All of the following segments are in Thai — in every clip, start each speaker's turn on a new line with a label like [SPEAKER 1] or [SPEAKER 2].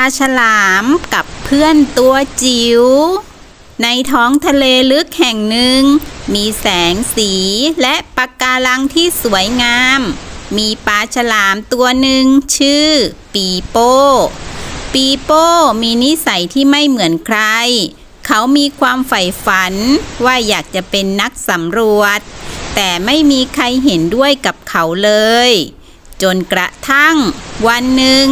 [SPEAKER 1] าฉลามกับเพื่อนตัวจิ๋วในท้องทะเลลึกแห่งหนึ่ง มีแสงสีและปะการังที่สวยงาม มีปลาฉลามตัวหนึ่งชื่อ ปีโป้ ปีโป้มีนิสัยที่ไม่เหมือนใคร เขามีความใฝ่ฝันว่าอยากจะเป็นนักสำรวจ แต่ไม่มีใครเห็นด้วยกับเขาเลย จนกระทั่ง วันหนึ่ง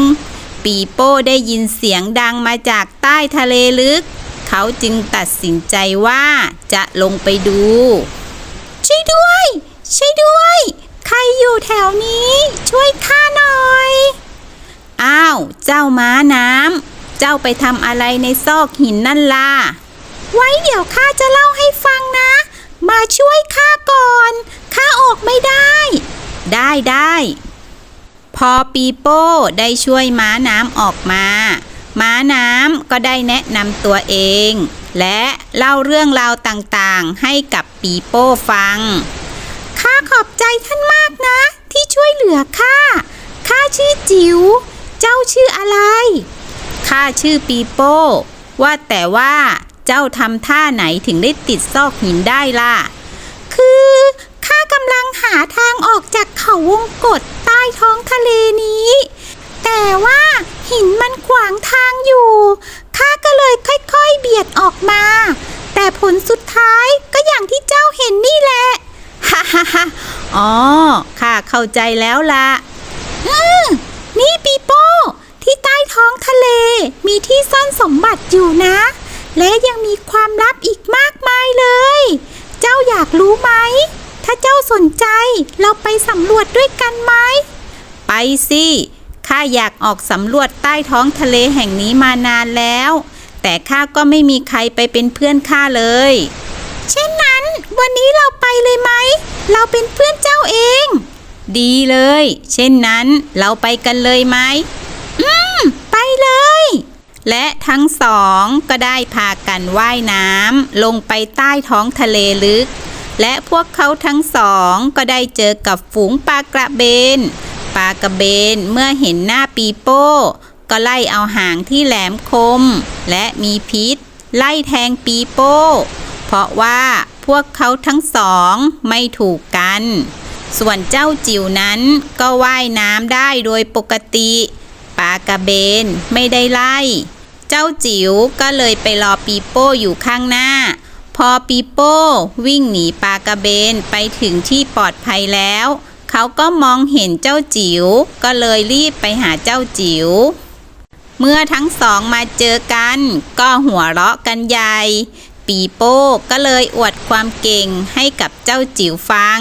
[SPEAKER 1] ปีโป้ได้ยินเสียงดังมาจากใต้ทะเลลึก เขาจึงตัดสินใจว่าจะลงไปดู ช่วยด้วย ช่วยด้วย ใครอยู่แถวนี้ ช่วยข้าหน่อย อ้าว เจ้าม้าน้ำ เจ้าไปทำอะไรในซอกหินนั่นล่ะ ไว้เดี๋ยวข้าจะเล่าให้ฟังนะ มาช่วยข้าก่อน ข้าออกไม่ได้ ได้ได้ พอปีโป้ได้ช่วยม้าน้ำออกมา ม้าน้ำก็ได้แนะนำตัวเอง และเล่าเรื่องราวต่างๆ ให้กับปีโป้ฟัง ข้าขอบใจท่านมากนะ ที่ช่วยเหลือข้า ข้าชื่อจิ๋ว เจ้าชื่ออะไร ข้าชื่อปีโป้ ว่าแต่ว่าเจ้าทำท่าไหนถึงได้ติดซอกหินได้ล่ะ คือข้ากำลังหาทางออกจากเขาวงกฏใต้ ท้องทะเลนี้ แต่ว่าหินมันขวางทางอยู่ ข้าก็เลยค่อยๆเบียดออกมา แต่ผลสุดท้ายก็อย่างที่เจ้าเห็นนี่แหละ ฮ่าฮ่าฮ่าอ๋อ ข้าเข้าใจแล้วละอืมนี่ปีโป้ที่ใต้ท้องทะเลมีที่ซ่อนสมบัติอยู่นะ และยังมีความลับอีกมากมายเลย เจ้าอยากรู้ไหม ถ้าเจ้าสนใจเราไปสำรวจด้วยกันไหม ไปสิ ข้าอยากออกสำรวจใต้ท้องทะเลแห่งนี้มานานแล้ว แต่ข้าก็ไม่มีใครไปเป็นเพื่อนข้าเลย เช่นนั้น วันนี้เราไปเลยไหม เราเป็นเพื่อนเจ้าเอง ดีเลย เช่นนั้นเราไปกันเลยไหม อืม ไปเลย และทั้งสองก็ได้พากันว่ายน้ำลงไปใต้ท้องทะเลลึกและพวกเขาทั้งสองก็ได้เจอกับฝูงปลากระเบน ลากระเบนเมื่อเห็นหน้าปีโป้ ก็ไล่เอาหางที่แหลมคม และมีพิษ ไล่แทงปีโป้ เพราะว่าพวกเขาทั้งสองไม่ถูกกัน ส่วนเจ้าจิ๋วนั้นก็ว่ายน้ำได้โดยปกติปลากระเบนไม่ได้ไล่ เจ้าจิ๋วก็เลยไปรอปีโป้อยู่ข้างหน้า พอปีโป้วิ่งหนีปลากระเบนไปถึงที่ปลอดภัยแล้ว เขาก็มองเห็นเจ้าจิ๋วก็เลยรีบไปหาเจ้าจิ๋วเมื่อทั้งสองมาเจอกัน ก็หัวเราะกันใหญ่ ปีโป้ก็เลยอวดความเก่งให้กับเจ้าจิ๋วฟัง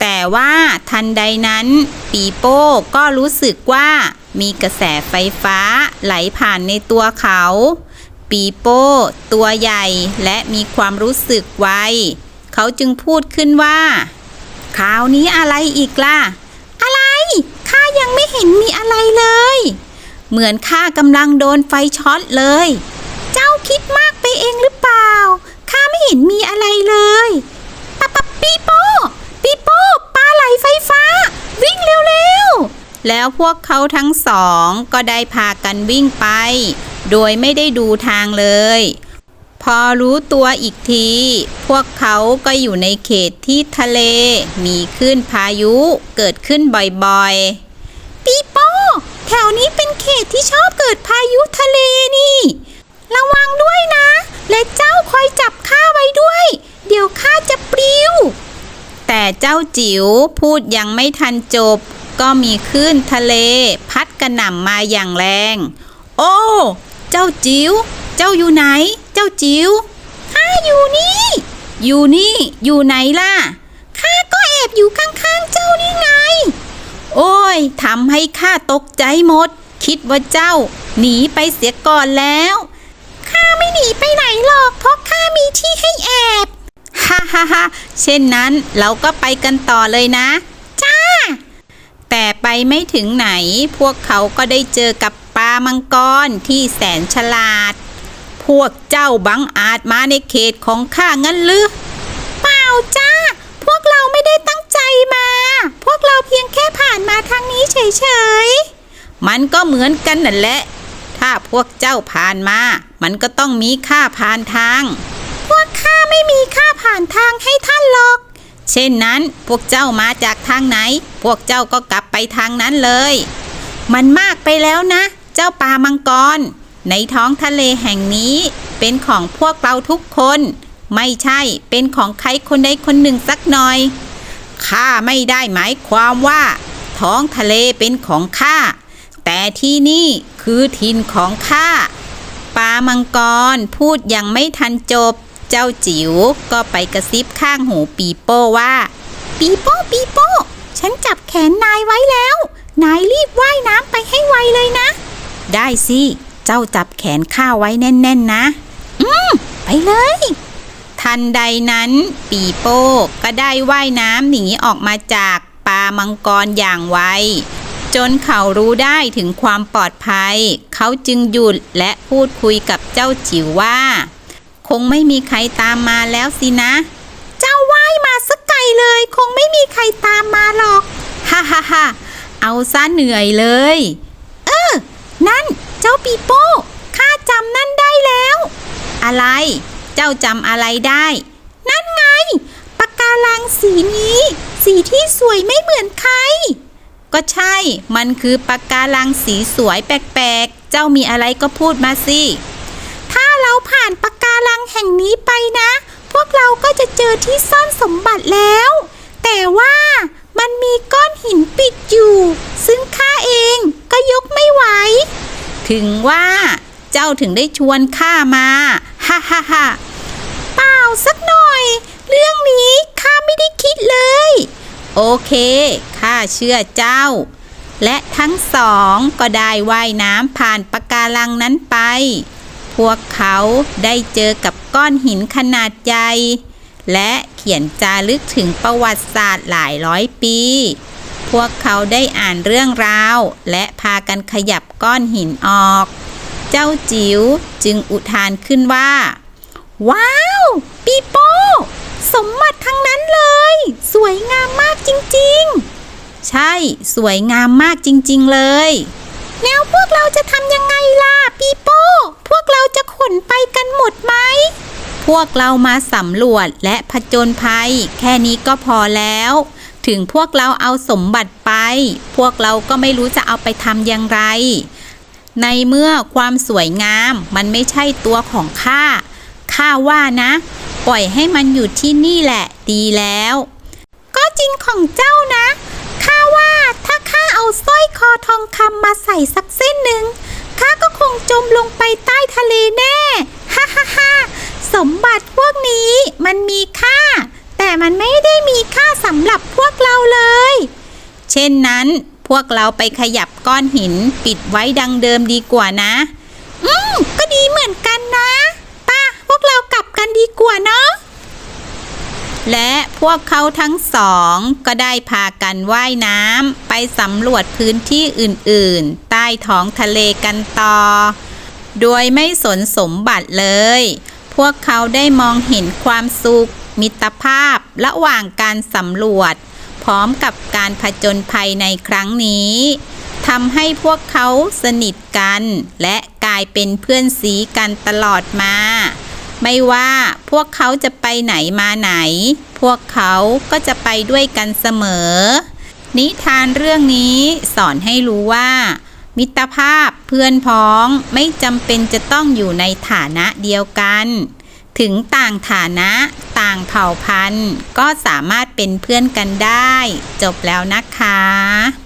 [SPEAKER 1] แต่ว่าทันใดนั้น ปีโป้ก็รู้สึกว่ามีกระแสไฟฟ้าไหลผ่านในตัวเขา ปีโป้ตัวใหญ่และมีความรู้สึกไว เขาจึงพูดขึ้นว่า คราวนี้อะไรอีกล่ะ อะไร ข้ายังไม่เห็นมีอะไรเลย เหมือนข้ากำลังโดนไฟช็อตเลย เจ้าคิดมากไปเองหรือเปล่า ข้าไม่เห็นมีอะไรเลยปะปะปีโป้ปีโป้ปลาไหลไฟฟ้า วิ่งเร็วๆ แล้วพวกเขาทั้งสองก็ได้พากันวิ่งไป โดยไม่ได้ดูทางเลย พอรู้ตัวอีกที พวกเขาก็อยู่ในเขตที่ทะเล มีคลื่นพายุเกิดขึ้นบ่อยๆ ปีโป้แถวนี้เป็นเขตที่ชอบเกิดพายุทะเลนี่ ระวังด้วยนะ และเจ้าคอยจับข้าไว้ด้วย เดี๋ยวข้าจะปลิว แต่เจ้าจิ๋วพูดยังไม่ทันจบ ก็มีคลื่นทะเล พัดกระหน่ำมาอย่างแรง โอ้ เจ้าจิ๋ว เจ้าอยู่ไหน เจ้าจิ๋วข้าอยู่นี่ อยู่นี่ อยู่ไหนล่ะ ข้าก็แอบอยู่ข้างๆเจ้านี่ไง โอ้ยทำให้ข้าตกใจหมด คิดว่าเจ้า หนีไปเสียก่อนแล้ว ข้าไม่หนีไปไหนหรอก เพราะข้ามีที่ให้แอบ ฮ่าฮ่าฮ่าเช่นนั้นเราก็ไปกันต่อเลยนะ จ้า แต่ไปไม่ถึงไหน พวกเขาก็ได้เจอกับปลามังกรที่แสนฉลาด พวกเจ้าบังอาจมาในเขตของข้างั้นหรือเปล่าจ้า พวกเราไม่ได้ตั้งใจมา พวกเราเพียงแค่ผ่านมาทางนี้เฉยๆ มันก็เหมือนกันนั่นแหละ ถ้าพวกเจ้าผ่านมา มันก็ต้องมีค่าผ่านทาง พวกข้าไม่มีค่าผ่านทางให้ท่านหรอก เช่นนั้นพวกเจ้ามาจากทางไหน พวกเจ้าก็กลับไปทางนั้นเลย มันมากไปแล้วนะ เจ้าปลามังกร ในท้องทะเลแห่งนี้เป็นของพวกเราทุกคน ไม่ใช่เป็นของใครคนใดคนหนึ่งสักหน่อยข้าไม่ได้หมายความว่า ท้องทะเลเป็นของข้าแต่ที่นี่คือถิ่นของข้าปามังกรพูดยังไม่ทันจบ เจ้าจิ๋วก็ไปกระซิบข้างหูปีโป้ว่า ปีโป้ปีโป้ฉันจับแขนนายไว้แล้ว นายรีบว่ายน้ำไปให้ไวเลยนะ ได้สิ เจ้าจับแขนข้าไว้แน่น ๆ นะ อืม ไปเลย ทันใดนั้น ปีโป้ก็ได้ว่ายน้ำหนีออกมาจากปลามังกรอย่างไวจนเขารู้ได้ถึงความปลอดภัย เขาจึงหยุดและพูดคุยกับเจ้าจิ๋วว่า คงไม่มีใครตามมาแล้วสินะ เจ้าว่ายมาสักไกลเลย คงไม่มีใครตามมาหรอก ฮ่าฮ่าฮ่าเอาซะเหนื่อยเลย เออ นั่น เจ้าปีโป้ข้าจำนั่นได้แล้ว อะไร เจ้าจำอะไรได้ นั่นไงปากการังสีนี้ สีที่สวยไม่เหมือนใคร ก็ใช่ มันคือปากการังสีสวยแปลกๆ เจ้ามีอะไรก็พูดมาสิ ถ้าเราผ่านปากการังแห่งนี้ไปนะ พวกเราก็จะเจอที่ซ่อนสมบัติแล้ว แต่ว่ามันมีก้อนหินปิดอยู่ ซึ่งข้าเองก็ยกไม่ไหว ถึงว่าเจ้าถึงได้ชวนข้ามา ฮ่าฮ่าฮ่าเปล่าสักหน่อย เรื่องนี้ข้าไม่ได้คิดเลย โอเคข้าเชื่อเจ้า และทั้งสองก็ได้ว่ายน้ำผ่านปะการังนั้นไป พวกเขาได้เจอกับก้อนหินขนาดใหญ่และเขียนจารึกถึงประวัติศาสตร์หลายร้อยปี พวกเขาได้อ่านเรื่องราว และพากันขยับก้อนหินออก เจ้าจิ๋วจึงอุทานขึ้นว่า ว้าว ปีโป้สมบัติทั้งนั้นเลย สวยงามมากจริงๆ ใช่ สวยงามมากจริง ๆ เลย แล้วพวกเราจะทำยังไงล่ะปีโป้พวกเราจะขนไปกันหมดไหมพวกเรามาสำรวจและผจญภัย แค่นี้ก็พอแล้ว ถึงพวกเราเอาสมบัติไป พวกเราก็ไม่รู้จะเอาไปทำอย่างไร ในเมื่อความสวยงามมันไม่ใช่ตัวของข้าข้าว่านะ ปล่อยให้มันอยู่ที่นี่แหละดีแล้ว ก็จริงของเจ้านะข้าว่าถ้าข้าเอาสร้อยคอทองคำมาใส่สักเส้นหนึ่งข้าก็คงจมลงไปใต้ทะเลแน่ฮ่าฮ่าฮ่าสมบัติพวกนี้มันมีค่า มันไม่ได้มีค่าสำหรับพวกเราเลย เช่นนั้นพวกเราไปขยับก้อนหินปิดไว้ดังเดิมดีกว่านะ อืม ก็ดีเหมือนกันนะ ป้าพวกเรากลับกันดีกว่าเนาะและพวกเขาทั้งสองก็ได้พากันว่ายน้ำไปสำรวจพื้นที่อื่นๆ ใต้ท้องทะเลกันต่อ โดยไม่สนสมบัติเลย พวกเขาได้มองเห็นความสุข มิตรภาพระหว่างการสำรวจ พร้อมกับการผจญภัยในครั้งนี้ทำให้พวกเขาสนิทกัน และกลายเป็นเพื่อนสีกันตลอดมา ไม่ว่าพวกเขาจะไปไหนมาไหน พวกเขาก็จะไปด้วยกันเสมอ นิทานเรื่องนี้สอนให้รู้ว่า มิตรภาพเพื่อนพ้องไม่จำเป็นจะต้องอยู่ในฐานะเดียวกัน ถึงต่างฐานะ ต่างเผ่าพันธุ์ ก็สามารถเป็นเพื่อนกันได้ จบแล้วนะคะ